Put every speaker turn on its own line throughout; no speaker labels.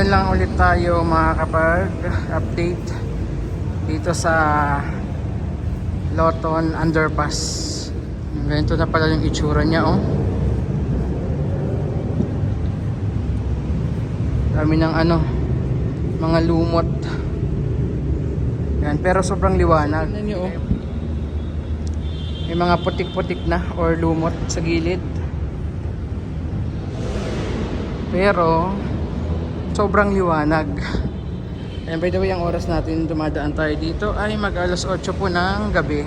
ngayon lang ulit tayo makakapag-update dito sa Loton Underpass. Ganito na pala yung itsura niya oh. Dami ng ano, mga lumot. Yan, pero sobrang liwanag. Niyo oh. May mga putik-putik na or lumot sa gilid. Pero sobrang liwanag. And by the way, ang oras natin dumadaan tayo dito ay mag alas 8 po ng gabi.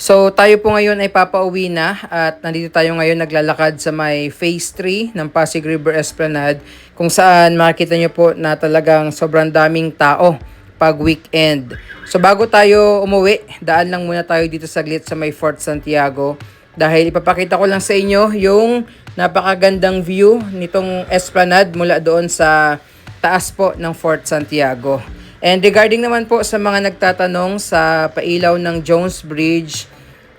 So tayo po ngayon ay papauwi na at nandito tayo ngayon naglalakad sa may phase 3 ng Pasig River Esplanade kung saan makikita nyo po na talagang sobrang daming tao pag weekend. So bago tayo umuwi, daan lang muna tayo dito saglit sa may Fort Santiago dahil ipapakita ko lang sa inyo yung napakagandang view nitong Esplanade mula doon sa taas po ng Fort Santiago. And regarding naman po sa mga nagtatanong sa pailaw ng Jones Bridge,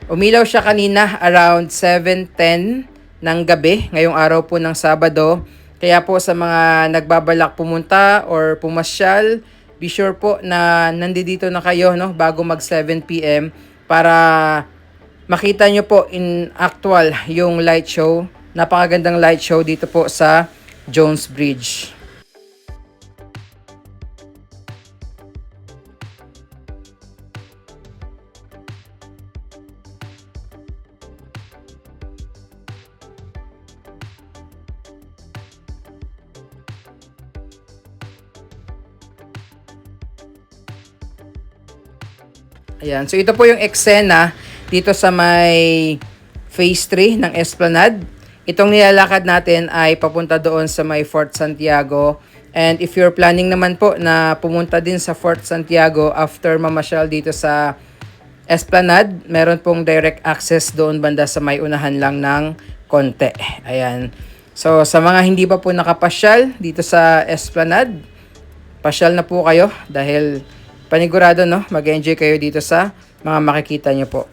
umilaw siya kanina around 7.10 ng gabi, ngayong araw po ng Sabado. Kaya po sa mga nagbabalak pumunta or pumasyal, be sure po na nandito na kayo no, bago mag 7pm para makita nyo po in actual yung light show. Napakagandang light show dito po sa Jones Bridge. Ayan. So, ito po yung eksena dito sa may phase 3 ng Esplanade. Itong nilalakad natin ay papunta doon sa may Fort Santiago. And if you're planning naman po na pumunta din sa Fort Santiago after mamasyal dito sa Esplanade, meron pong direct access doon banda sa may unahan lang ng konti. Ayan. So, sa mga hindi pa po nakapasyal dito sa Esplanade, pasyal na po kayo dahil panigurado no, mag-enjoy kayo dito sa mga makikita nyo po.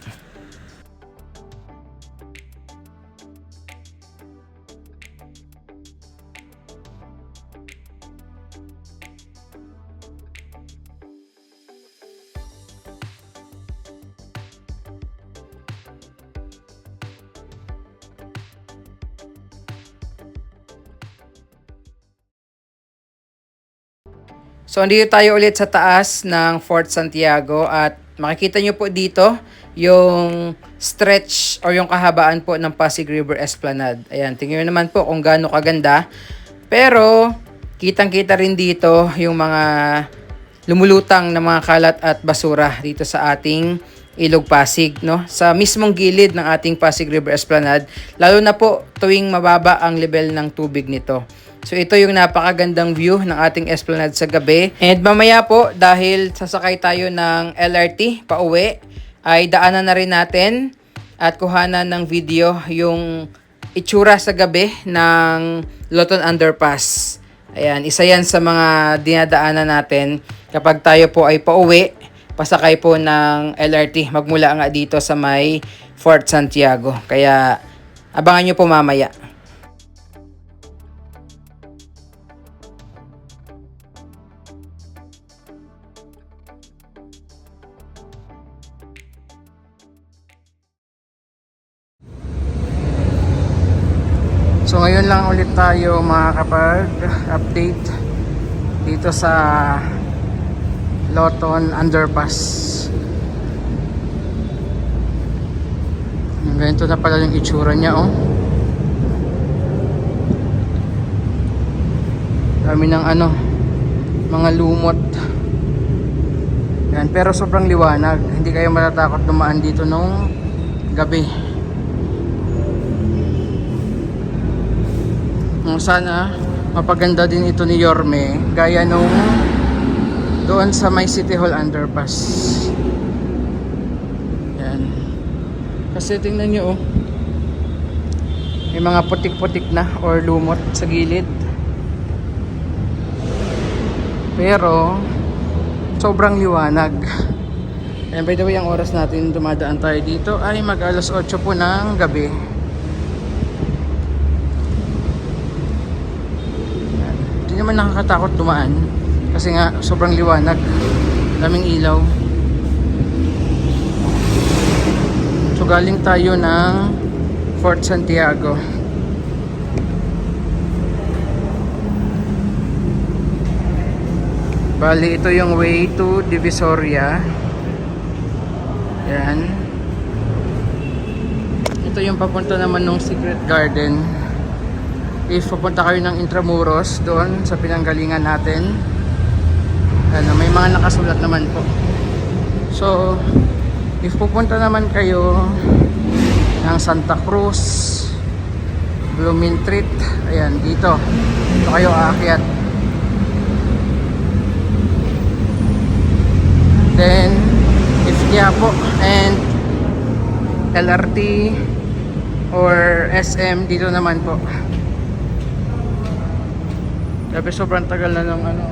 So, andito tayo ulit sa taas ng Fort Santiago at makikita nyo po dito yung stretch or yung kahabaan po ng Pasig River Esplanade. Ayan, tingnan naman po kung gaano kaganda. Pero, kitang-kita rin dito yung mga lumulutang na mga kalat at basura dito sa ating Ilog Pasig, no? Sa mismong gilid ng ating Pasig River Esplanade, lalo na po tuwing mababa ang level ng tubig nito. So ito yung napakagandang view ng ating Esplanade sa gabi. And mamaya po, dahil sasakay tayo ng LRT pauwi, ay daanan na rin natin at kuhanan ng video yung itsura sa gabi ng Loton Underpass. Ayan, isa yan sa mga dinadaanan natin kapag tayo po ay pauwi, pasakay po ng LRT. Magmula nga dito sa may Fort Santiago. Kaya abangan nyo po mamaya.
So ngayon lang ulit tayo makakapag-update dito sa Loton Underpass. Ganito na pala yung itsura niya oh. Dami ng ano, mga lumot. Yan, pero sobrang liwanag. Hindi kayo matatakot dumaan dito nung gabi. Sana mapaganda din ito ni Yorme gaya nung doon sa may City Hall underpass. Yan. Kasi tingnan nyo oh. May mga putik-putik na or lumot sa gilid. Pero sobrang liwanag. And by the way, ang oras natin dumadaan tayo dito ay mag alas 8 po ng gabi. naman nakakatakot dumaan. Kasi nga, sobrang liwanag. Daming ilaw. So galing tayo ng Fort Santiago. Bali, ito yung way to Divisoria. Yan. Ito yung papunta naman ng Secret Garden. If papunta kayo ng Intramuros, doon sa pinanggalingan natin, ano, may mga nakasulat naman po. So, if pupunta naman kayo ng Santa Cruz, Blooming Treat, ayan, dito. Dito kayo aakyat. Then, if Quiapo and LRT or SM dito naman po. Sabi sobrang tagal na ng ano,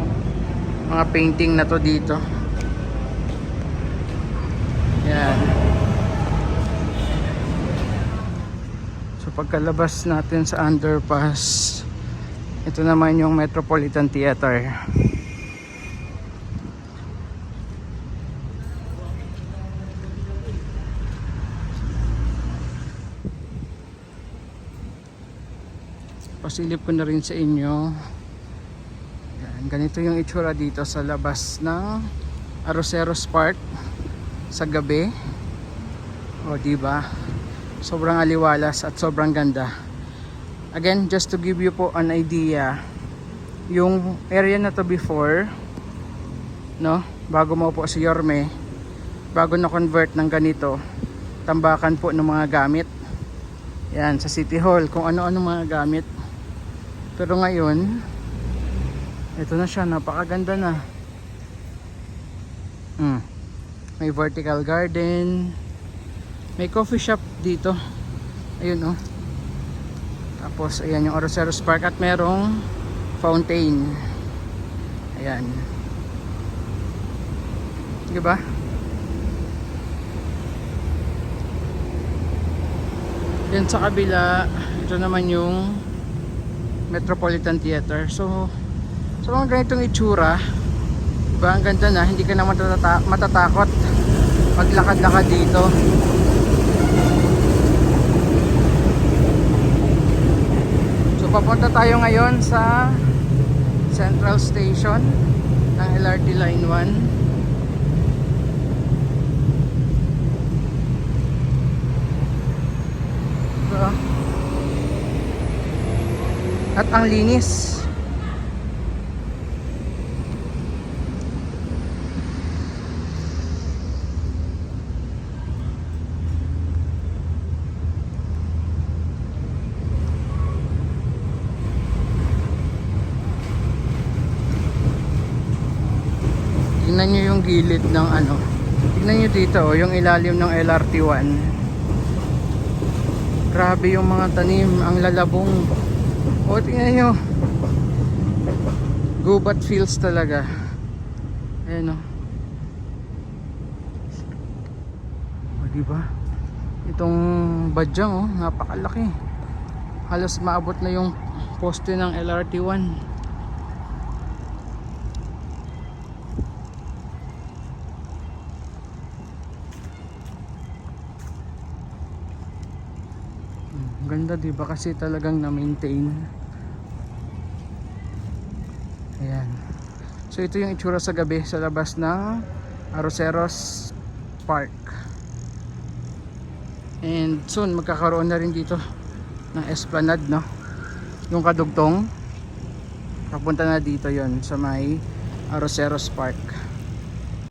mga painting na to dito. Yan. So pagkalabas natin sa underpass, ito naman yung Metropolitan Theater. pasilip ko na rin sa inyo ganito yung itsura dito sa labas ng Aroseros Park sa gabi. O di ba? Sobrang aliwalas at sobrang ganda. Again just to give you po an idea yung area na to before no? Bago mo po si Yorme bago na convert ng ganito tambakan po ng mga gamit. Yan sa City Hall kung ano-ano mga gamit. Pero ngayon, ito na siya, napakaganda na. Mm. May vertical garden. May coffee shop dito. Ayun oh. Tapos ayan yung Oroceros Park at merong fountain. Ayan. Di ba? Yan sa kabila, ito naman yung Metropolitan Theater. So, so mga ganitong itsura, diba, ang ganda na, hindi ka na matata matatakot maglakad-lakad dito. So, papunta tayo ngayon sa Central Station ng LRT Line 1. Diba? At ang linis. Tingnan nyo yung gilid ng ano. Tingnan nyo dito, oh, yung ilalim ng LRT1. Grabe yung mga tanim, ang lalabong. O, tingnan nyo. Gubat feels talaga. Ayan o. O, diba? Itong badyang o, napakalaki. Halos maabot na yung poste ng LRT1. Ganda 'di ba kasi talagang na-maintain. Ayan. So ito yung itsura sa gabi sa labas ng Aroseros Park. And soon magkakaroon na rin dito ng esplanade no. Yung kadugtong papunta na dito 'yon sa may Aroseros Park.